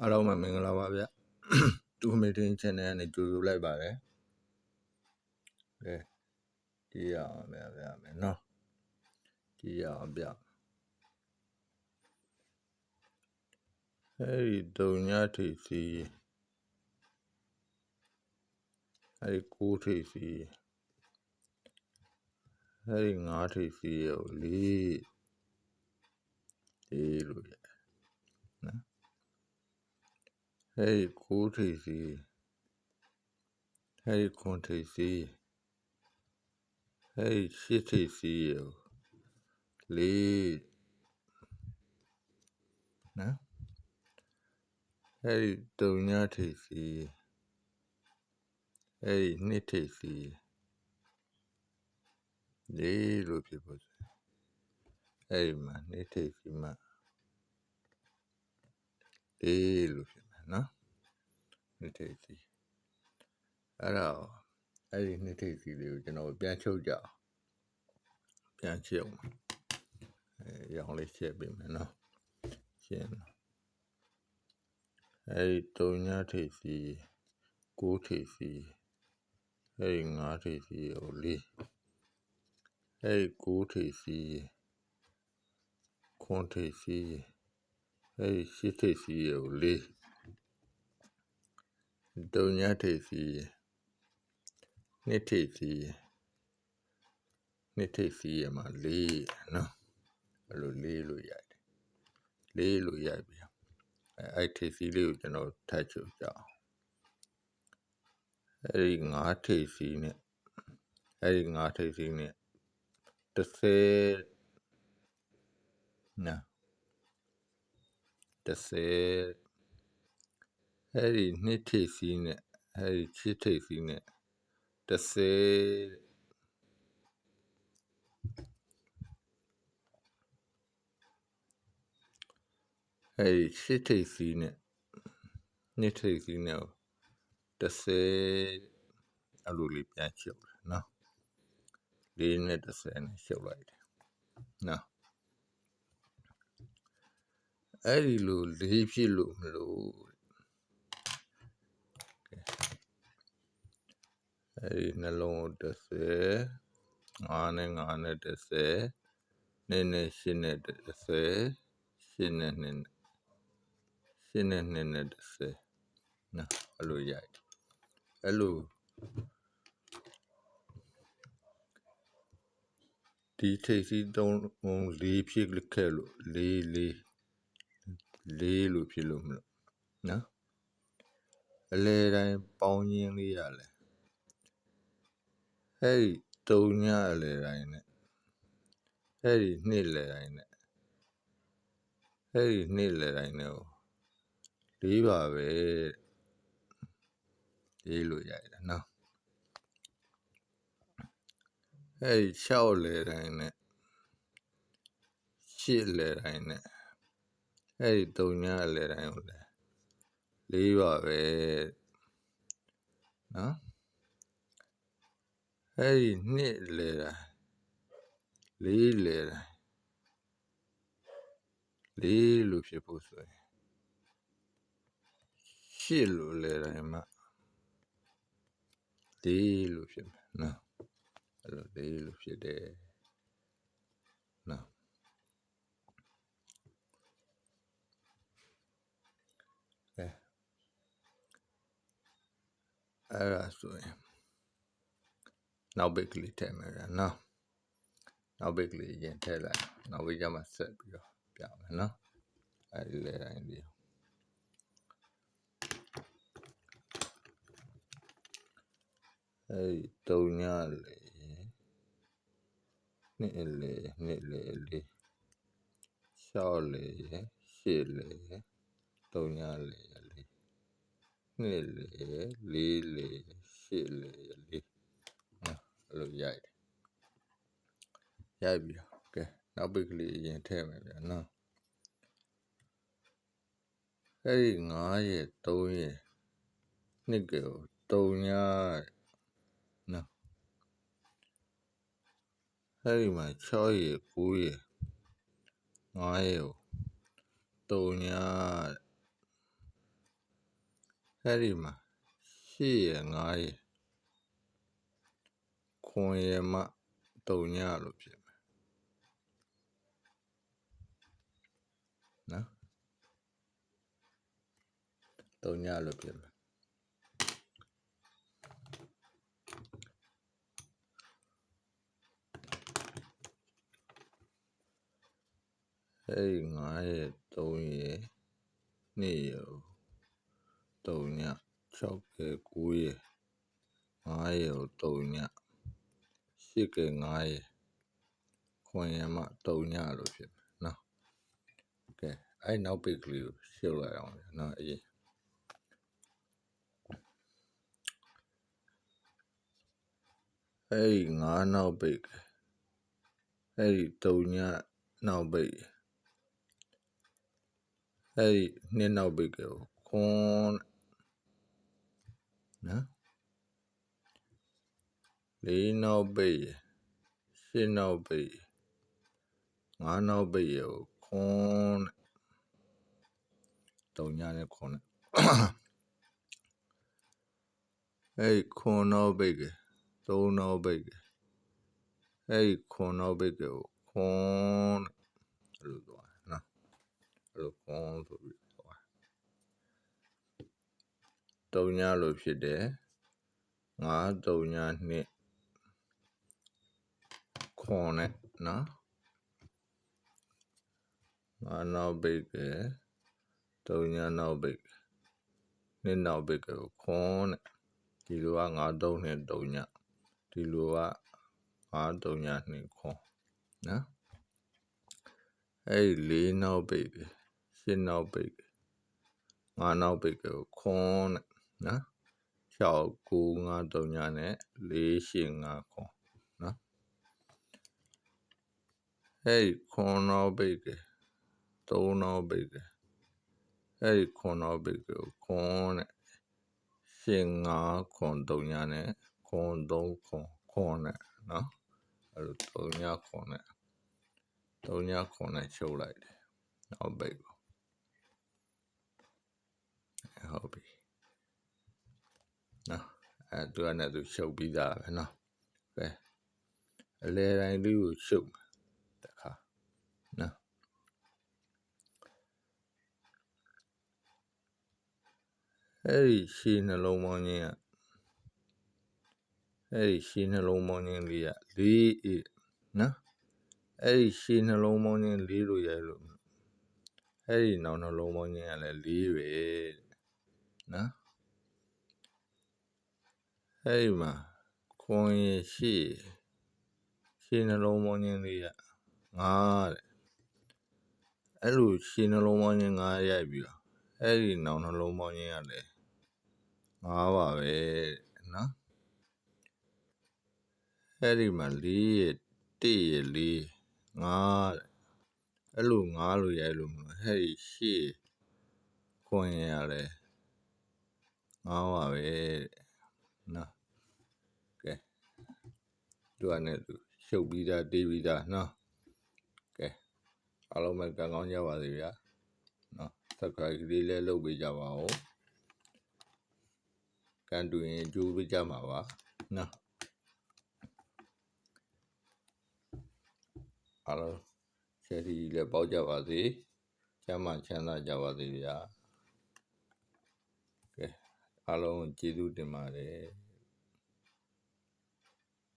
အားလုံးပဲမင်္ဂလာပါဗျသူမီတင် channel ကနေကြိုဆိုလိုက်ပါတယ်ကဲကြည့်ရအောင်ဗျဗျမယ်နော်ကြည့်ရအောင်ဗျအဲဒီတုံညာထိပ်စီအဲဒီကိုးထိပ်စီအဲဒီငါးထိပ်စီရောလေးလေးလို့ရနော် အဲဒီကိုးထိပ်စီအဲဒီခွန်ထိပ်စီအဲဒီရှစ်ထိပ်စီရောလေးနော်အဲဒီတုံညာထိပ်စီအဲဒီနှစ်ထိပ်စီလေးလို့ဖြစ်ပေါ်တယ်အဲဒီမှာနှစ်ထိပ်စီမှာလေးလို့ဖြစ်မယ် နော်နှစ်ထိပ်စီအဲ့တော့အဲ့ဒီနှစ်ထိပ်စီလေးကိုကျွန်တော်ပြန်ချုပ်ကြအောင်ပြန်ချုပ်အဲရောင်လေးချက်ပေးမယ်နော်ရှင်းအဲ့ဒီတုံညာထိပ်စီကိုးထိပ်စီအဲ့ဒီငါးထိပ်စီကိုလေးအဲ့ဒီကိုးထိပ်စီခွန်ထိပ်စီအဲ့ဒီရှစ်ထိပ်စီကိုလေး တုံညာထိပ်စီနှစ်ထိပ်စီနှစ်ထိပ်စီရမှာလေးနော်အဲ့လိုလေးလို့ရတယ်လေးလို့ရပြီအဲအဲ့ထိပ်စီလေးကိုကျွန်တော်ထပ်ချုပ်ကြအောင်အဲ့ဒီငါးထိပ်စီနဲ့အဲ့ဒီငါးထိပ်စီနဲ့30နော်30 အဲ့ဒီနှစ်ထိပ်စီနဲ့အဲ့ဒီချစ်ထိပ်စီနဲ့30အဲ့ဒီရှစ်ထိပ်စီနဲ့နှစ်ထိပ်စီနဲ့30အဲ့လိုလေးပြန်ချုပ်တယ်နော်လေးနဲ့30နဲ့ချုပ်လိုက်တယ်နော်အဲ့ဒီလိုလေးဖြစ်လို့မလို့ အဲ့ဒီနှလုံးကို30ငါးနဲ့ငါးနဲ့30နဲ့နဲ့ရှင်းနဲ့30ရှင်းနဲ့နဲ့ရှင်းနဲ့နဲ့နဲ့30နော်အဲ့လိုရိုက်အဲ့လိုဒီထိပ်စီးသုံးလေးဖြစ်ခဲ့လို့လေးလေးလေးလို့ဖြစ်လို့မလို့နော်အလဲတိုင်းပေါင်းရင်းလေးရလဲ အဲ့ဒီတုံညအလဲတိုင်းနဲ့အဲ့ဒီနှစ်လဲတိုင်းနဲ့အဲ့ဒီနှစ်လဲတိုင်းနဲ့လေးပါပဲလေးလို့ရတယ်နော်အဲ့ဒီ6လဲတိုင်းနဲ့8လဲတိုင်းနဲ့အဲ့ဒီတုံညအလဲတိုင်းကိုလဲလေးပါပဲနော် အဲ့ဒီနှစ်လဲတိုင်းလေးလဲတိုင်းလေးလို့ဖြစ်ဖို့ဆိုရင်ရှစ်လို့လဲတိုင်းမှာလေးလို့ဖြစ်မယ်နော်အဲ့လိုလေးလို့ဖြစ်တယ်နော်အဲအဲ့ဒါဆိုရင် နောက်ဘက်ကလေးထည့်မယ်ဗျာနော်နောက်ဘက်ကလေးရင်ထည့်လိုက်နောက်ဘက်ကျမှဆက်ပြီးတော့ပြမယ်နော်အဲ့ဒီလဲတိုင်းလေးအဲ့ဒီတုံညလေနှစ်လေနှစ်လေလေးရှောက်လေရှစ်လေတုံညလေလေးနှစ်လေလေးလေရှစ်လေလေးနော် အဲ့လိုရိုက်တယ်ရိုက်ပြီးတော့ကဲနောက်ပိတ်ကလေးရင်ထည့်မယ်ဗျာနော်အဲ့ဒီ9ရဲ့3ရဲ့နှစ်ကို3ညနော်အဲ့ဒီမှာ6ရဲ့9ရဲ့9ရဲ့3ညအဲ့ဒီမှာရှေ့ရ9ရ ခွန်ရမတုံညလို့ဖြစ်မယ်နော်တုံညလို့ဖြစ်မယ်အဲ့ဒီ9ရ3ရ2ရတုံည6ရ9ရ9ရတုံည 8က9ရခွန်ရမတုံညလို့ဖြစ်မယ်နော်ကဲအဲ့နောက်ပိတ်ကလေးကိုရှုပ်လိုက်အောင်နော်အရင်အဲ့ဒီ9နောက်ပိတ်အဲ့ဒီတုံညနောက်ပိတ်အဲ့ဒီနှစ်နောက်ပိတ်ကိုခွန်နော် လေးနောက်ပိတ်ရှစ်နောက်ပိတ်ငါးနောက်ပိတ်ကိုခွန်တုံညနဲ့ခွန်နဲ့အဲ့ဒီခွန်နောက်ပိတ်ကသုံးနောက်ပိတ်ကအဲ့ဒီခွန်နောက်ပိတ်ကိုခွန်အဲ့လိုသွားနော်အဲ့လိုခွန်ဆိုပြီးသွားတုံညလို့ဖြစ်တယ်ငါးတုံညနှစ် ခွန်နဲ့နော်ငါးနောက်ပိတ်ကတုံညနောက်ပိတ်နှစ်နောက်ပိတ်ကိုခွန်နဲ့ဒီလိုကငါးတုံးနဲ့တုံညဒီလိုကငါးတုံညနှစ်ခွန်နော်အဲ့ဒီလေးနောက်ပိတ်ကရှစ်နောက်ပိတ်ကငါးနောက်ပိတ်ကိုခွန်နဲ့နော်6 9 5 3ညနဲ့4 8 5ခွန်နော် အဲ့ဒီခွန်နောက်ပိတ်က3နောက်ပိတ်ကအဲ့ဒီခွန်နောက်ပိတ်ကိုခွန်နဲ့ရှင်9ခွန်3ညနဲ့ခွန်3ခွန်ခွန်နဲ့နော်အဲ့လို3ညခွန်နဲ့3ညခွန်နဲ့ချုပ်လိုက်တယ်နောက်ပိတ်ကိုဟုတ်ပြီနော်အဲသူကလည်းသူရှုပ်ပြီးသားပဲနော်ကဲအလဲတိုင်းလေးကိုရှုပ်တခါနော် အဲ့ဒီရှည်နှလုံးပေါင်းခြင်းကအဲ့ဒီရှည်နှလုံးပေါင်းခြင်းလေးကလေးအေးနော်အဲ့ဒီရှည်နှလုံးပေါင်းခြင်းလေးလို့ရိုက်လို့အဲ့ဒီနောက်နှလုံးပေါင်းခြင်းကလည်းလေးပဲနော်အဲ့ဒီမှာခွန်ရရှိရှည်နှလုံးပေါင်းခြင်းလေးကငါးတဲ့အဲ့လိုရှည်နှလုံးပေါင်းခြင်းငါးရိုက်ပြီးတော့အဲ့ဒီနောက်နှလုံးပေါင်းခြင်းကလည်း ငါးပါပဲနော်အဲ့ဒီမှာလေးရတစ်ရလေးငါးတဲ့အဲ့လိုငါးလို့ရိုက်လို့မလို့အဲ့ဒီရှေ့ခွန်ရရတယ်ငါးပါပဲတဲ့နော်ကဲသူကလည်းသူရှုပ်ပြီးသားတေးပြီးသားနော်ကဲအားလုံးပဲကံကောင်းကြပါစေဗျာနော် subscribe လေးလည်းလုပ်ပေးကြပါဦး ကန်တူရင်ကြိုးပေးကြမှာပါနော်အားလုံးချယ်ရီလည်းပေါက်ကြပါစေကျမ်းမာချမ်းသာကြပါစေဗျာကဲအားလုံးကျေးဇူးတင်ပါတယ်